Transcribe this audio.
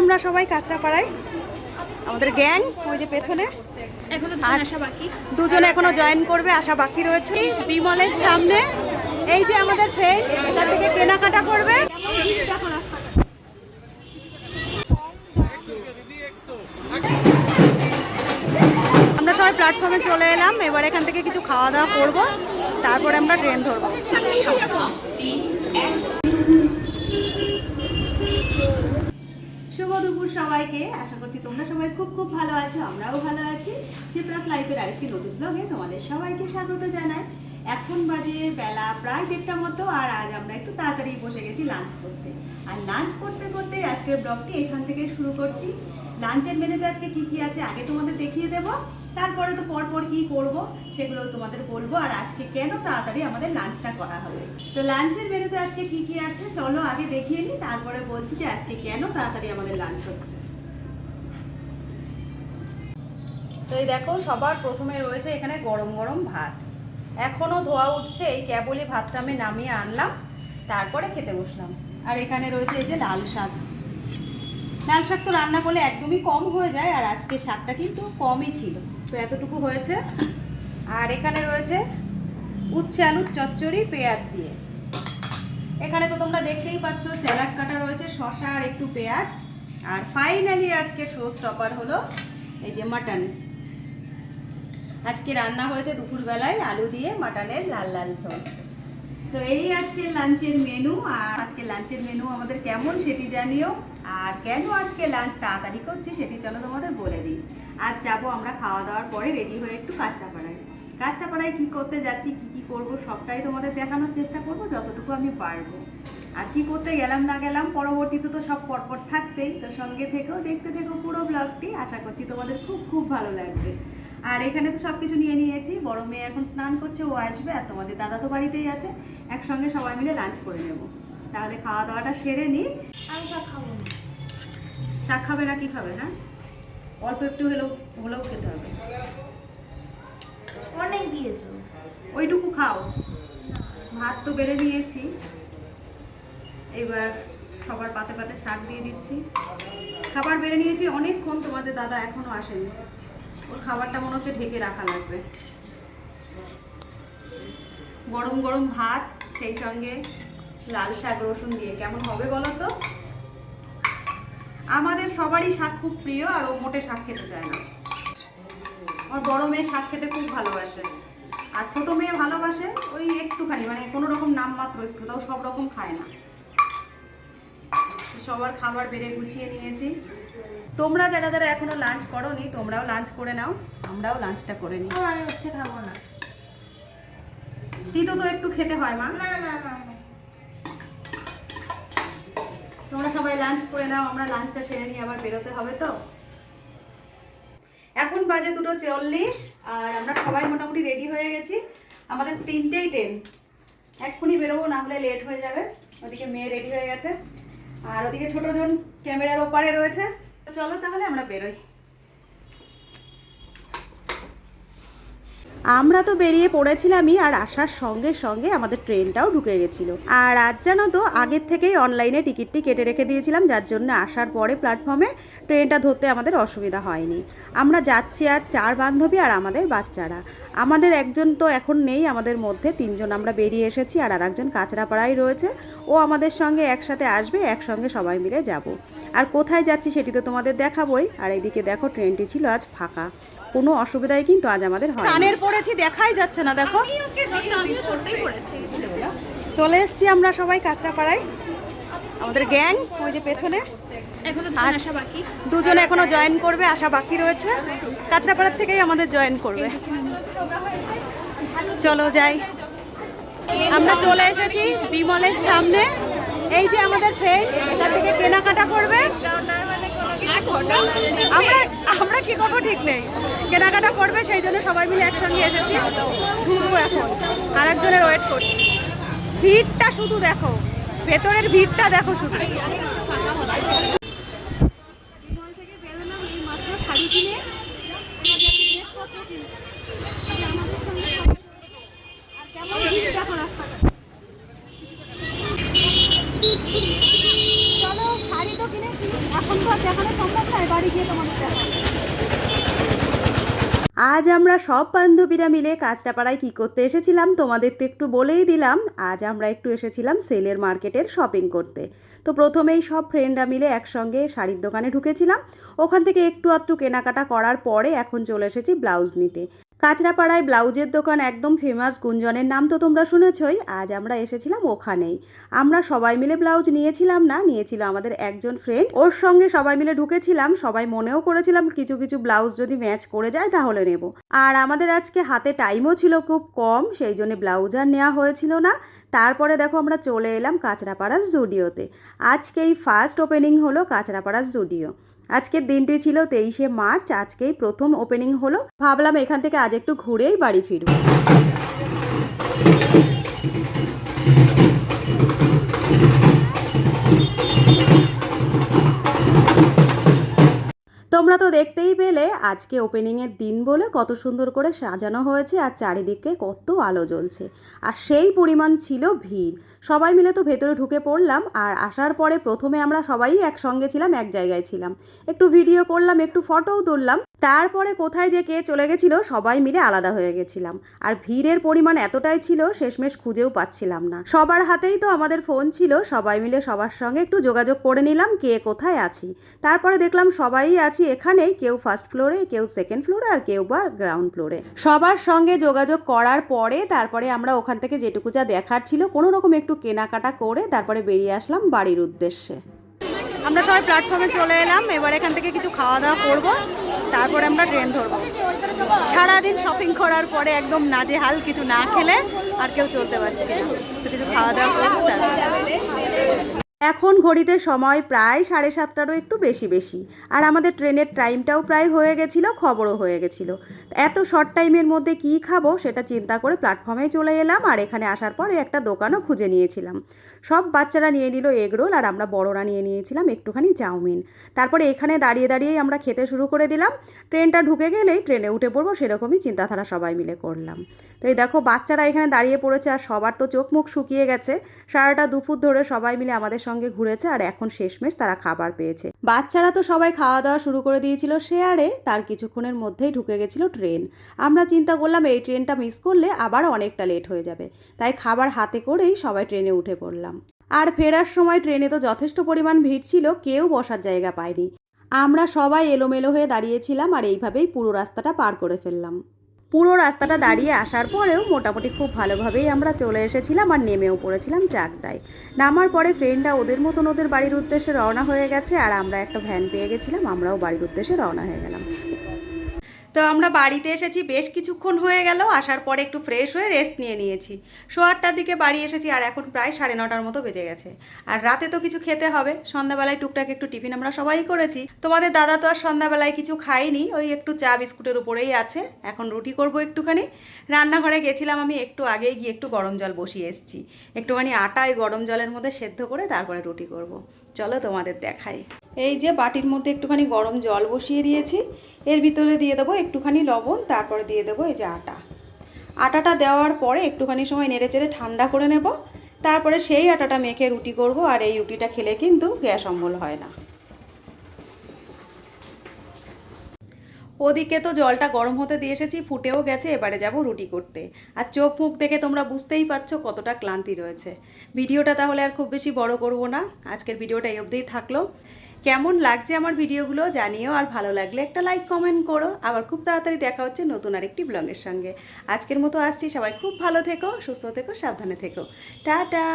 আমরা সবাই কাঁচরাপাড়ায়। আমাদের গ্যাং ওই যে পেছনে। দুজনে এখনও জয়েন করবে আশা বাকি রয়েছে। বিমলের সামনে। এই যে আমাদের ফ্রেন্ড এখান থেকে কেনাকাটা করবে। আমরা সবাই প্ল্যাটফর্মে চলে এলাম এবার এখান থেকে কিছু খাওয়া দাওয়া করব তারপরে আমরা ট্রেন ধরবো। শুভ দুপুর সবাইকে। আশা করছি তোমরা সবাই খুব খুব ভালো আছো, আমরাও ভালো আছি। প্লাস লাইফের আরেকটি নতুন ব্লগে তোমাদের সবাইকে স্বাগত জানাই। এখন বাজে বেলা প্রায় দেড়টা মতো, আর আজ আমরা একটু তাড়াতাড়ি বসে গেছি লাঞ্চ করতে। আর লাঞ্চ করতে করতে আজকের ব্লগটি এখান থেকে শুরু করছি। লাঞ্চের মেনুতে আজকে কি কি আছে, আগে তোমাদের দেখিয়ে দেবো। তারপরে তো পরপর কি করব সেগুলো তোমাদের বলব। আর আজকে কেন তাড়াতাড়ি আমাদের লাঞ্চটা করা হবে? তো লাঞ্চের মেনুতে আজকে কি কি আছে? চলো আগে দেখিয়ে নিই, তারপরে বলছি যে আজকে কেন তাড়াতাড়ি আমাদের লাঞ্চ হচ্ছে। তো এই দেখো, সবার প্রথমে রয়েছে এখানে গরম গরম ভাত। এখনও ধোয়া উঠছে, এই কেবলই ভাতটা আমি নামিয়ে আনলাম, তারপরে খেতে বসলাম। আর এখানে রয়েছে এই যে লাল শাক। লাল শাক তো রান্না করলে একদমই কম হয়ে যায়, আর আজকে শাকটা কিন্তু কমই ছিল। তো এতটুকু হয়েছে। আর এখানে রয়েছে উচ্ছে আলুর চচ্চড়ি পেঁয়াজ দিয়ে। এখানে তো তোমরা দেখতেই পাচ্ছ, স্যালাড কাটা রয়েছে, শসা আর একটু পেঁয়াজ। আর ফাইনালি আজকে শো স্টপার হলো এই যে মাটন। আজকে রান্না হয়েছে দুপুরবেলায় আলু দিয়ে মাটনের লাল লাল ঝোল। তো এই আজকের লাঞ্চের মেনু, আর আজকে লাঞ্চের মেনু আমাদের কেমন সেটি জানিও। আর কেন আজকে লাঞ্চ তাড়াতাড়ি করছি সেটি চলো তোমাদের বলে দিই। আজ যাব আমরা খাওয়া দাওয়ার পরে রেডি হয়ে একটু কাঁচরাপাড়ায়। কাঁচরাপাড়ায় কী করতে যাচ্ছি কী কী করব সবটাই তোমাদের দেখানোর চেষ্টা করব যতটুকু আমি পারব। আর কি করতে গেলাম না গেলাম পরবর্তীতে তো সব পরপর থাকছেই তো সঙ্গে থেকেও দেখতে থেকো পুরো ব্লগটি আশা করছি তোমাদের খুব খুব ভালো লাগবে। আর এখানে তো সব কিছু নিয়ে নিয়েছি বড় মেয়ে এখন স্নান করছে ও আসবে আর তোমাদের দাদা তো বাড়িতেই আছে একসঙ্গে সবাই মিলে লাঞ্চ করে নেব। তাহলে খাওয়া দাওয়াটা সেরে নিই আমি সব খাব না। শাক খাবে না কি খাবে হ্যাঁ? অল্প একটু হলেও হলেও খেতে হবে। অনেক দিয়েছ। ওইটুকু খাও। ভাত তো বেড়ে নিয়েছি। এবার সবার পাতে পাতে শাক দিয়ে দিচ্ছি। খাবার বেড়ে নিয়েছি অনেকক্ষণ তোমাদের দাদা এখনও আসেনি। ওর খাবারটা মনে হচ্ছে ঢেকে রাখা লাগবে। গরম গরম ভাত সেই সঙ্গে লাল শাক রসুন দিয়ে। কেমন হবে বলো তো? আমাদের সবারই শাক খুব প্রিয় আর ও মোটে শাক খেতে চায় না। আমার বড় মেয়ে শাক খেতে খুব ভালোবাসে। আর ছোট মেয়ে ভালোবাসে ওই একটুখানি মানে কোনো রকম নাম মাত্র একটু তাও সব রকম খায় না। সবার খাবার বেড়ে গুছিয়ে নিয়েছি। তোমরা যারা যারা এখনও লাঞ্চ করোনি তোমরাও লাঞ্চ করে নাও আমরাও লাঞ্চটা করে নিই। আমি হচ্ছে খাব না। শীতও তো একটু খেতে হয় মা। না না না না। তোমরা সবাই লাঞ্চ করে নাও, আমরা লাঞ্চটা সেরে নিয়ে আবার বেরোতে হবে তো? এখন বাজে দুটো চল্লিশ, আর আমরা সবাই মোটামুটি রেডি হয়ে গেছি। আমাদের তিনটেই ট্রেন এক্ষুনি বেরোবো, না হলে লেট হয়ে যাবে। ওদিকে মেয়ে রেডি হয়ে গেছে। আর ওদিকে ছোটজন ক্যামেরার ওপারে রয়েছে। চলো তাহলে আমরা বেরোই। আমরা তো বেরিয়ে পড়েছিলামই আর আসার সঙ্গে সঙ্গে আমাদের ট্রেনটাও ঢুকে গেছিল। আর আজ জানো তো, আগের থেকেই অনলাইনে টিকিটটি কেটে রেখে দিয়েছিলাম, যার জন্য আসার পরে প্ল্যাটফর্মে ট্রেনটা ধরতে আমাদের অসুবিধা হয়নি। আমরা যাচ্ছি আর চার বান্ধবী আর আমাদের বাচ্চারা। আমাদের একজন তো এখন নেই, আমাদের মধ্যে তিনজন আমরা বেরিয়ে এসেছি আর আরেকজন কাঁচরাপাড়ায় রয়েছে। ও আমাদের সঙ্গে একসাথে আসবে, একসঙ্গে সবাই মিলে যাব। আর কোথায় যাচ্ছি সেটি তো তোমাদের দেখাবই। আর এদিকে দেখো, ট্রেনটি ছিল আজ ফাঁকা। কোনো অসুবিধাই কিন্তু আজ আমাদের হয় কানের পড়েছি দেখাই যাচ্ছে না দেখো। আমিও ছোটই পড়েছি। চলে এসেছি আমরা সবাই কাঁচরাপাড়ায়। আমাদের গ্যাং ওই যে পেছনে। দুজন এখনও জয়েন করবে আশা বাকি রয়েছে। কাঁচরাপাড়ার থেকেই আমাদের জয়েন করবে। চলো যাই। আমরা চলে এসেছি বিমলের সামনে। এই যে আমাদের ফ্রেন্ড এখান থেকে কেনাকাটা করবে। আমরা আমরা কি করব ঠিক নেই। কেনাকাটা করবে, সেই জন্য সবাই মিলে একসঙ্গে এসেছি। ঘুরবো এখন। আর একজনের ওয়েট করছি। ভিড়টা শুধু দেখো। ভেতরের ভিড়টা দেখো শুধু। দেখো তো এখন তো দেখানো সম্ভব নয়। বাড়ি গিয়ে তোমাদের দেখাবো। আজ আমরা সব বান্ধবীরা মিলে কাঁচরাপাড়ায় কী করতে এসেছিলাম তোমাদের তো একটু বলেই দিলাম। আজ আমরা একটু এসেছিলাম সেলের মার্কেটের শপিং করতে। তো প্রথমেই সব ফ্রেন্ডরা মিলে একসঙ্গে শাড়ির দোকানে ঢুকেছিলাম। ওখান থেকে একটু আধটু কেনাকাটা করার পরে এখন চলে এসেছি ব্লাউজ নিতে। কাঁচরাপাড়ায় ব্লাউজের দোকান একদম ফেমাস গুঞ্জনের নাম তো তোমরা শুনেছই, আজ আমরা এসেছিলাম ওখানেই। আমরা সবাই মিলে ব্লাউজ নিয়েছিলাম না, নিয়েছিল আমাদের একজন ফ্রেন্ড ওর সঙ্গে সবাই মিলে ঢুকেছিলাম, সবাই মনেও করেছিলাম কিছু কিছু ব্লাউজ যদি ম্যাচ করে যায় তাহলে নেব। আর আমাদের আজকে হাতে টাইমও ছিল খুব কম, সেই জন্য ব্লাউজ আর নেওয়া হয়েছিল না। তারপরে দেখো আমরা চলে এলাম কাঁচরাপাড়া জুডিওতে আজকেই ফার্স্ট ওপেনিং হলো কাঁচরাপাড়া জুডিও আজকের দিনটি ছিল তেইশে মার্চ, আজকেই প্রথম ওপেনিং হলো। ভাবলাম এখান থেকে আজ একটু ঘুরেই বাড়ি ফিরবো। তোমরা তো দেখতেই পেলে, আজকে ওপেনিংয়ের দিন বলে কত সুন্দর করে সাজানো হয়েছে আর চারিদিকে কত আলো জ্বলছে। আর সেই পরিমাণ ছিল ভিড়। সবাই মিলে তো ভেতরে ঢুকে পড়লাম আর আসার পরে প্রথমে আমরা সবাই একসঙ্গে ছিলাম, এক জায়গায় ছিলাম। একটু ভিডিও করলাম, একটু ফটোও তুললাম। তারপরে কোথায় যে কে চলে গেছিল, সবাই মিলে আলাদা হয়ে গেছিলাম। আর ভিড়ের পরিমাণ এতটাই ছিল, শেষমেশ খুঁজেও পাচ্ছিলাম না। সবার হাতেই তো আমাদের ফোন ছিল, সবাই মিলে সবার সঙ্গে একটু যোগাযোগ করে নিলাম, কে কোথায় আছি। তারপরে দেখলাম সবাই আছি এখানেই, কেউ ফার্স্ট ফ্লোরে কেউ সেকেন্ড ফ্লোরে আর কেউ বা গ্রাউন্ড ফ্লোরে সবার সঙ্গে যোগাযোগ করার পরে, তারপরে আমরা ওখান থেকে যেটুকু যা দেখার ছিল কোনো রকম একটু কেনাকাটা করে তারপরে বেরিয়ে আসলাম বাড়ির উদ্দেশ্যে। আমরা সবাই প্ল্যাটফর্মে চলে এলাম, এবার এখান থেকে কিছু খাওয়া দাওয়া করব, তারপরে আমরা ট্রেন ধরবো। সারাদিন শপিং করার পরে একদম নাজেহাল কিছু না খেলে আর কেউ চলতে পারছি না। কিছু খাওয়া দাওয়া করব এখন ঘড়িতে সময় প্রায় সাড়ে সাতটারও একটু বেশি বেশি। আর আমাদের ট্রেনের টাইমটাও প্রায় হয়ে গেছিল, খবরও হয়ে গেছিল। এত শর্ট টাইমের মধ্যে কি খাব সেটা চিন্তা করে প্ল্যাটফর্মে চলে এলাম আর এখানে আসার পরে একটা দোকানও খুঁজে নিয়েছিলাম। সব বাচ্চারা নিয়ে নিল এগরোল আর আমরা বড়রা নিয়ে নিয়েছিলাম একটুখানি চাউমিন। তারপরে এখানে দাঁড়িয়ে দাঁড়িয়েই আমরা খেতে শুরু করে দিলাম। ট্রেনটা ঢুকে গেলেই ট্রেনে উঠে পড়ব সেরকমই চিন্তাধারা সবাই মিলে করলাম। তো এই দেখো, বাচ্চারা এখানে দাঁড়িয়ে পড়েছে আর সবার তো চোখ মুখ শুকিয়ে গেছে। সারাটা দুপুর ধরে সবাই মিলে আমাদের সঙ্গে ঘুরেছে আর এখন শেষমেশ তারা খাবার পেয়েছে। বাচ্চারা তো সবাই খাওয়া দাওয়া শুরু করে দিয়েছিল শেয়ারে, তার কিছুক্ষণের মধ্যেই ঢুকে গেছিল ট্রেন। আমরা চিন্তা করলাম, এই ট্রেনটা মিস করলে আবার অনেকটা লেট হয়ে যাবে। তাই খাবার হাতে করেই সবাই ট্রেনে উঠে পড়লাম। আর ফেরার সময় ট্রেনে তো যথেষ্ট পরিমাণ ভিড় ছিল, কেউ বসার জায়গা পায়নি। আমরা সবাই এলোমেলো হয়ে দাঁড়িয়েছিলাম আর এইভাবেই পুরো রাস্তাটা পার করে ফেললাম। পুরো রাস্তাটা দাঁড়িয়ে আসার পরেও মোটামুটি খুব ভালোভাবেই আমরা চলে এসেছিলাম আর নেমেও পড়েছিলাম চাকদায়। নামার পরে ফ্রেন্ডরা ওদের মতন ওদের বাড়ির উদ্দেশ্যে রওনা হয়ে গেছে আর আমরা একটা ভ্যান পেয়ে গেছিলাম, আমরাও বাড়ির উদ্দেশ্যে রওনা হয়ে গেলাম। তো আমরা বাড়িতে এসেছি, বেশ কিছুক্ষণ হয়ে গেল, আসার পরে একটু ফ্রেশ হয়ে রেস্ট নিয়ে নিয়েছি। শো আটটার দিকে বাড়ি এসেছি আর এখন প্রায় সাড়ে নটার মতো বেজে গেছে। আর রাতে তো কিছু খেতে হবে, সন্ধ্যাবেলায় টুকটাক একটু টিফিন আমরা সবাই করেছি। তোমাদের দাদা তো আর সন্ধ্যাবেলায় কিছু খাইনি ওই একটু চা বিস্কুটের উপরেই আছে, এখন রুটি করব একটুখানি। রান্নাঘরে গেছিলাম আমি, একটু আগেই গিয়ে একটু গরম জল বসিয়ে এসেছি। একটুখানি আটা ওই গরম জলের মধ্যে সেদ্ধ করে তারপরে রুটি করব। চলো তোমাদের দেখাই। এই যে বাটির মধ্যে একটুখানি গরম জল বসিয়ে দিয়েছি, এর ভিতরে দিয়ে দেবো একটুখানি লবণ, তারপরে দিয়ে দেবো এই যে আটা। আটাটা দেওয়ার পরে একটুখানি সময় নেড়ে চেড়ে ঠান্ডা করে নেব, তারপরে সেই আটাটা মেখে রুটি করব, আর এই রুটিটা খেলে কিন্তু গ্যাস অম্বল হয় না। ওদিকে তো জলটা গরম হতে দিয়ে এসেছি, ফুটেও গেছে, এবারে যাব রুটি করতে। আর চোখ মুখ দেখে তোমরা বুঝতেই পারছ কতটা ক্লান্তি রয়েছে। ভিডিওটা তাহলে আর খুব বেশি বড় করব না, আজকের ভিডিওটা এই অবধিই থাকল। কেমন লাগছে আমার ভিডিওগুলো জানিও, আর ভালো লাগলে একটা লাইক কমেন্ট করো। আবার খুব তাড়াতাড়ি দেখা হচ্ছে নতুন আরেকটি ব্লগের সঙ্গে। আজকের মতো আসছি, সবাই খুব ভালো থেকো, সুস্থ থেকো, সাবধানে থেকো। টাটা!